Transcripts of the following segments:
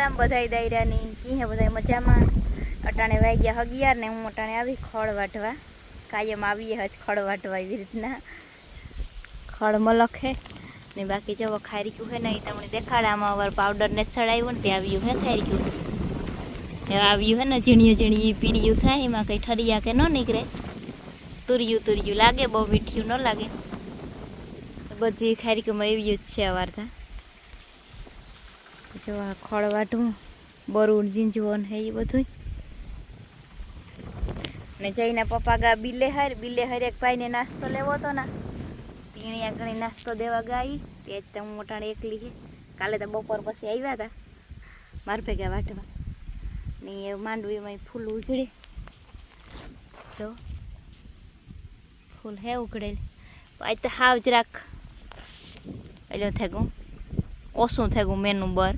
રામ બધાય દાયરાની કી હે બધાય મજામાં. અટાણે વાગ્યા અગિયાર ને હું અટાણે આવી ખળ વાટવા કાયમ આવીએ હજ ખળ વાટવા એવી રીતના. ખળ મલખે ને બાકી જો ખારીક્યું હે નહીં તમને દેખાડે. આમાં અવાર પાવડર ને ચડાવ્યું ને, તે આવ્યું હે ખારીક્યું આવ્યું હે ને ઝીણિયું ઝીણિયું પીળિયું થાય, એમાં કંઈ ઠરિયા કે ન નીકળે. તુર્યું તુર્યું લાગે, બહુ મીઠિયું ન લાગે. બધી ખારીકમાં એવી જ છે અવારતા જો આ ખળ વાટવું બરું ઝીંઝવું હે એ બધું ને જઈને પપ્પા ગા બિલે હર બિલે હર એક ભાઈને નાસ્તો લેવો હતો ને, પીણી આગળ નાસ્તો દેવા ગાઈ તે જ તો હું મોટાણે એકલી છે કાલે તો બપોર પછી આવ્યા હતા માર ભેગા વાટવા. ને એ માંડવીમાં ફૂલ ઉઘડે જો, ફૂલ હે ઉઘડેલ આજ તો હાવ જ રાખ. એટલે થેગું. ઓછું થઈ ગયું મેનું બર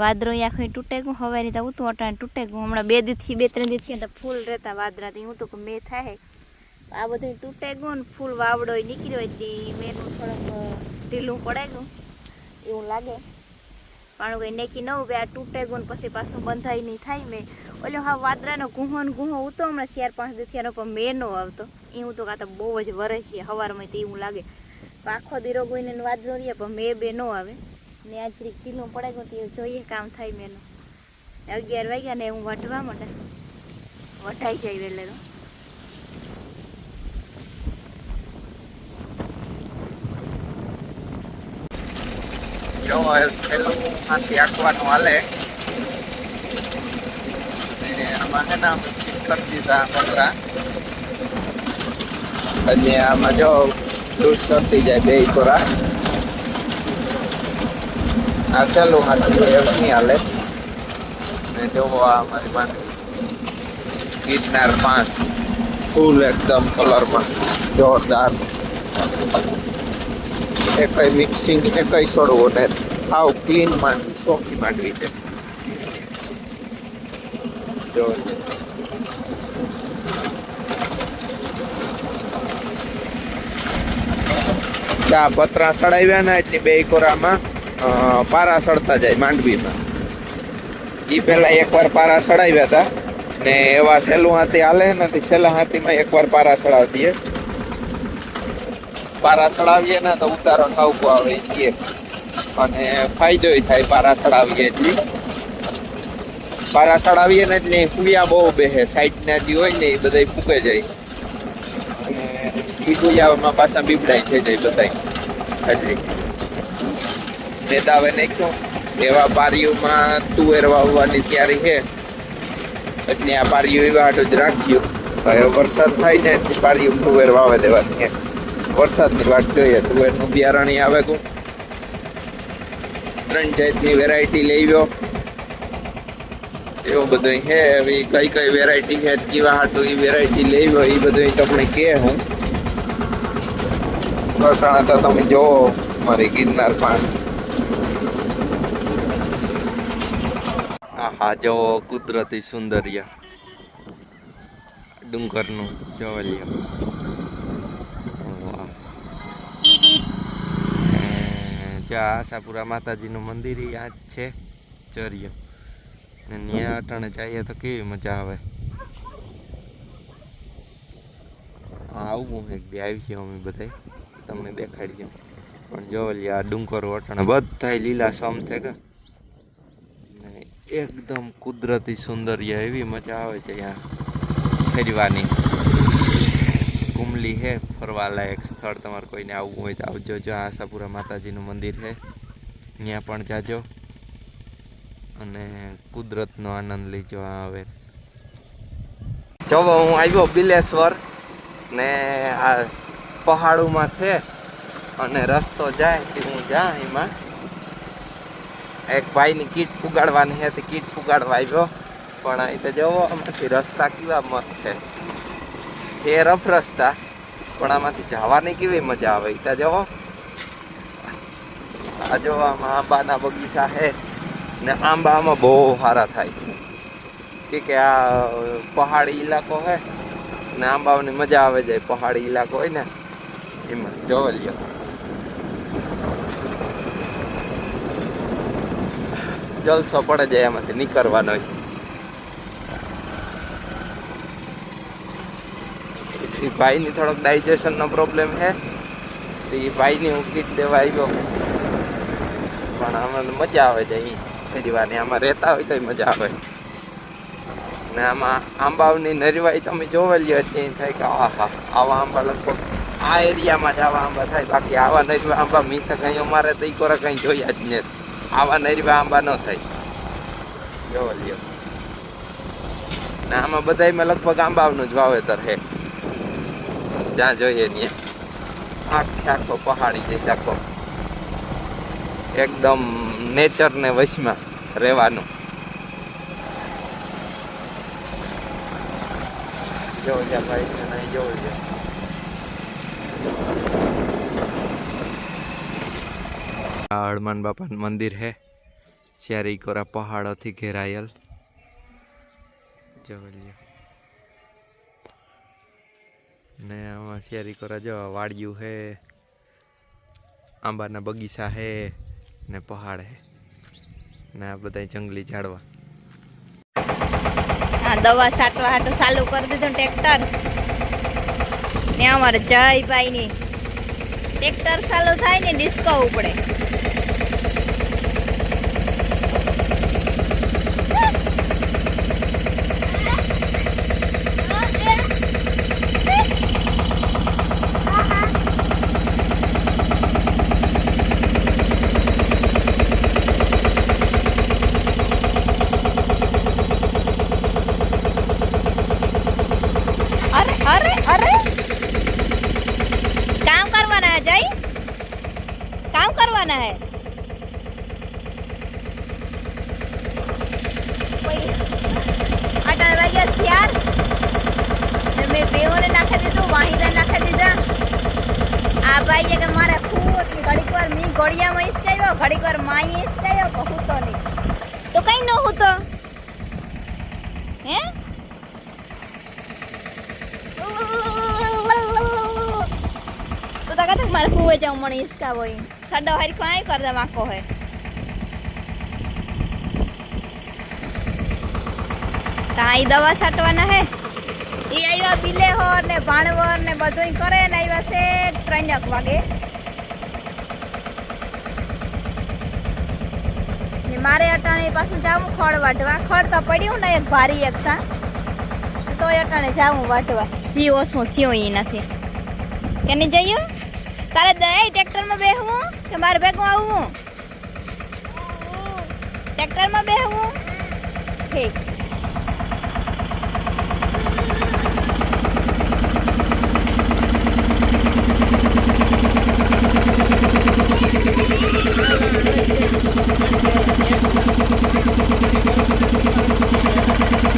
વાદરો આખું તૂટે ગયું હવારી તો ઉતું અટાણે તૂટે ગયું. હમણાં બે દીથી, બે ત્રણ દીથી તો ફૂલ રહેતા વાદરાથી હું તો મેં થાય. આ બધું તૂટે ગયું ને ફૂલ વાવડો નીકળ્યો એટલે મેનું થોડુંક ઢીલું પડે ગયું. એવું લાગે. પાણું કંઈ નેકી ન ઉભે આ તૂટે ગયું પછી પાછું બંધાઈ નહીં થાય મેં. ઓલો હા વાદરાનો ગુહો ને ગુહો ઉતો હમણાં ચાર પાંચ દીથી એનો પણ મેં ન આવતો. એ હું તો કાં તો બહુ જ વરસ છે સવારમાં તો એવું લાગે. આખો દીરો ગોઈને વાદળો રહીએ પણ મેં બે નો આવે. ને આજ જરીક ઢીલું પડે તો તે જોઈએ કામ થાય મેનું અગિયાર વાગ્યા ને હું વટવા માટે વટાઈ જાય એટલે જો પેલું આંકવાનું હાલે. આમાં ને કરી દીધા પતરા અને આમાં જો લૂઝ કરતી જાય, બે કોરા આ ચાલુ હાથું એવું નહીં હાલે. ને જોવો આ અમારી પાસે ગિરનાર પાંચ. ફૂલ એકદમ કલરમાં જોરદાર. એ કઈ મિક્સિંગ એ કઈ છોડવું ને આવ ક્લીન માંડવી, ચોખ્ખી માંડવી છે. જો ચા પતરા સડાવ્યા ને એટલે બે કોરામાં પારા સડતા જાય માંડવીમાં. એ પેલા એકવાર પારા સડાવ્યા હતા ને એવા સહેલું હાથી હાલે નથી સહેલા હાથીમાં એકવાર પારા સડાવી દઈએ પારા સડાવીએ ને તો ઉતારો ઠાવકો આવે એ અને ફાયદો થાય પારા સડાવીએ એટલે. પારા સડાવીએ ને એટલે કુડિયા બહુ બેહે સાઈડ ના જે હોય ને એ બધા ફૂકે જાય. કુડિયામાં પાછા બીબડાઈ થઈ જાય બધા એટલે મેદાવે નાખ્યો. એવા પારીઓમાં તુવેર વાવવાની તૈયારી છે. એટલે આ પારીઓ એવા હાટું જ રાખજો. હવે વરસાદ થાય ને એટલે પારીઓ તુવેર વાવે દેવાની છે. વરસાદની વાત જોઈએ, તુવેરનું બિયારણ આવે કોણ? ત્રણ જાતની વેરાયટી લેવ્યો એવું બધું છે. એવી કઈ કઈ વેરાયટી છે, કેવા હાટું એ વેરાયટી લેવ્યો એ બધું તમને કે હું. પ્રસાણા તો તમે જોવો મારી ગિરનાર પાસ આહા જોવો કુદરતી સૌંદર્ય ડુંગરનું જોવલિયો જ્યાં આશાપુરા માતાજીનું મંદિર આ જ છે. ચર્ય. ને ત્યાં અટાણે જઈએ તો કેવી મજા આવે. આવું આવું એક બે આવી ગયા અમે બધાય. તમને દેખાડીએ પણ જો આ ડુંગર અટાણે બધા લીલા સમ થઈ ગયા એકદમ કુદરતી સૌંદર્ય એવી મજા આવે છે અહીંયા ફેરવાની. કુમલી હે, ફરવાલાયક સ્થળ. તમારે કોઈને આવવું હોય તો આવજો. જો આશાપુરા માતાજીનું મંદિર છે ત્યાં પણ જાજો. અને કુદરતનો આનંદ લેજો આવે જો હું આવ્યો બિલેશ્વર. ને આ પહાડોમાં છે અને રસ્તો જાય તે હું જા એમાં. એક ભાઈની કીટ પુગાડવાની છે તે કીટ પુગાડવા આવ્યો. પણ અહીં તો જવો, આમાંથી રસ્તા કેવા મસ્ત છે. એ રફ રસ્તા પણ આમાંથી જવાની કેવી મજા આવે ત્યાં જવો. આ જો આમાં આંબાના બગીચા છે ને આંબા આમાં બહુ સારા થાય. કે કે આ પહાડી ઇલાકો છે ને આંબાઓની મજા આવે જાય, પહાડી ઇલાકો હોય ને. એમાં જોવા લ્યો જલસો પડે જાય એમાંથી નીકળવાનો. એ ભાઈની થોડોક ડાયજેશનનો પ્રોબ્લેમ છે તો એ ભાઈની હું કીટ દેવા આવ્યો પણ આમાં મજા આવે છે અહીં નરીવાની આમાં રહેતા હોય તો મજા આવે ને આમાં આંબાઓની નરીવાઈ તમે જોવેલી હતી થાય કે આહા આવા આંબા લગભગ આ એરિયામાં જ આવા આંબા થાય, બાકી આવા નરીવા આંબા મી તો કંઈ અમારે તો કોરા કંઈ જોયા જ નથી. આવા નરીવા આંબા ન થાય. જોવેલી ને આમાં બધાયમાં લગભગ આંબાનું જ વાવેતર છે. જ્યાં જોઈએ ત્યાં. આખે આખો પહાડી જઈ આખો. એકદમ નેચરને વશમાં રહેવાનું. જોવું છે ભાઈ નહીં જોવું છે આ બાપાનું મંદિર હે. ચારે કોરા પહાડોથી ઘેરાયેલ. જોઈ ને આમાં શિયારી કોરા જો વાડિયું હે. આંબાના બગીચા હે ને પહાડ હે. ને આ બધા જંગલી ઝાડવા. દવા સાટવા હાટું ચાલુ કરી દીધું ટ્રેક્ટર. ને અમારે જયભાઈ ની ટ્રેક્ટર ચાલુ થાય ને ડિસ્કો ઉપડે અરે અરે અરે કામ કરવાના હે જય કામ है। અઢાર વાગ્યા દીધું વાહિદા નાખી દીધા આ ભાઈએ કે મારે ખૂબ મી ઘડિયામાં ઈસકાયો ઘડીક વાર માઈ ઈસકાયો તો હું તો કઈ ન હું તો હે મારે કુવે જાઉં મને ઈસકા હોય સાડો હારી કાંઈ દે માકો હે કાંઈ દવા છાંટવાના હે. એ આવ્યા બિલેહોર ને ભાણવર ને બધું કરે ને આવ્યા છે ત્રણક વાગે. મારે અટાણે પાછું જાવું ખડ વાટવા ખડ તો પડ્યું ને એક ભારી એક સા. તોય અટાણે જાવું વાટવા જી ઓછું થયું એ નથી. કે નહીં જઈએ? તારે દઈ ટ્રેક્ટરમાં બેહવું કે મારે ભેગું આવવું ટ્રેક્ટરમાં બેહવું ઠીક. જામ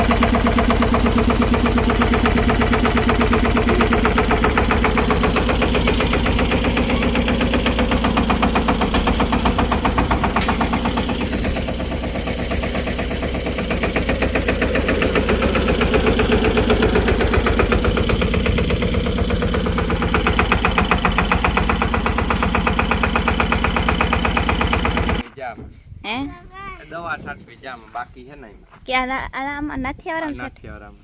પીજામાં બાકી છે નહીં કે આરામમાં નથી આરામ છે નથી આરામ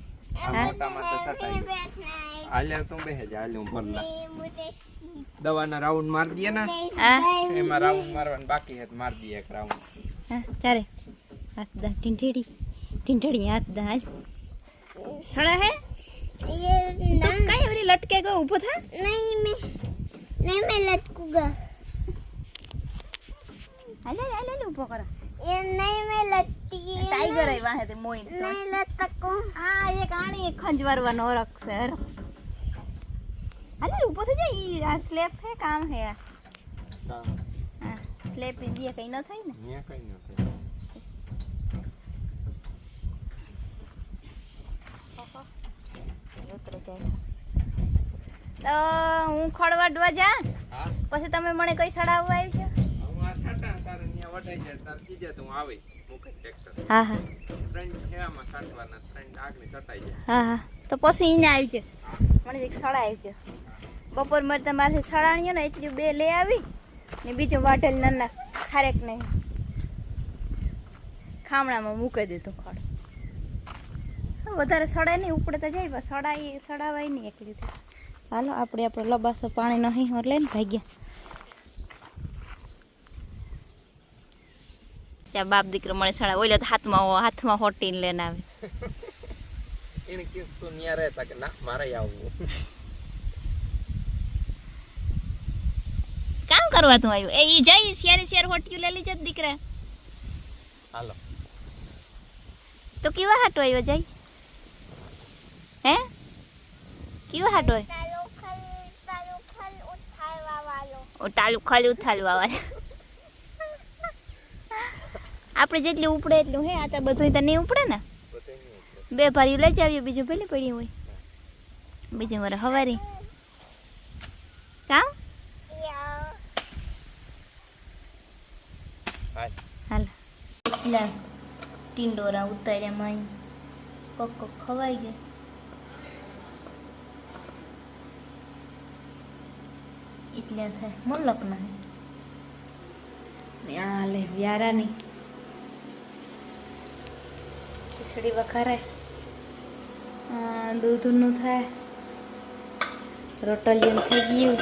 દવાના રાઉન્ડ મારી દઈએ ને એમાં રાઉન્ડ મારવાનું બાકી છે મારી દઈએ એક રાઉન્ડ ચાલે હાથ દા ટીંઠેડી ટીંઠેડી હાથ દા હાલ સળે હે તો કઈ ઓરી લટકે ગો ઊભો થા નહીં મે નહીં મે લટકુગા હાલે હાલે ઊભો કરા એ નહીં મે લટતી ટાઈગર આવ્યા હે તે મોઈ નહીં લટકો હા એક આણી ખંજવારવાનો રખ છે. અરે ઊભો થઈ જાય ઈ આ સ્લેપ હે કામ હે હા. સ્લેપ ઇન્ડિયા કઈ ન થાય ને? ન્યા કઈ ન થાય તો હું ખડવાડવા જા. પછી તમે મને કઈ સડાવવા આવી છે વઢાઈ જાય તાર કીજે તો હું આવી મુકે ટ્રેક્ટર હા હા. ત્રણ છે સાટવાના ત્રણ આગળ છટાઈ જાય. હા હા. તો પછી એને આવી છે મને એક સડા આવી છે બપોર મારે તમારે સડાણીઓ ને એટલું બે લઈ આવી ને બીજું વાટેલ નાના ખારેક નહીં ખામણામાં મૂકી દીધું ખડ. વધારે સડાય નહીં ઉપડે તો જાય સડાય સડાવાય નહીં એક રીતે. હાલો આપણે આપણો લબાસો પાણી નહીં લઈને ભાગ્યા. ત્યાં બાપ દીકરો મળે સાડા ઓલે તો હાથમાં હાથમાં હોટીને લઈને આવે. એને કીધું તું ન્યા રહેતા કે ના મારે આવવું. કામ કરવા તું આવ્યું? એ ઈ જઈ શેર શેર હોટિયું લઈ લીજે દીકરા. હાલો. તો કેવા હાટો આવ્યો જઈ? હે? કેવા હાટો આવ્યો? તાલો વાળો ઉથાલવા વાળા આપણે જેટલી ઉપડે એટલું હે આ તો બધું તો નહીં ઉપડે ને. બે ભારી લઈ જાવીએ બીજું ભલે પડી હોય. બીજું મારે હવારી. કામ? હાલ. હાલ. લે ટીંડોરા ઉતાર્યા માઈ. કોક કોક ખવાઈ ગયો. એટલે થાય મલક ના આ લે વ્યારાની. ખીચડી આ દૂધનું થાય. રોટલીયું થઈ ગયું.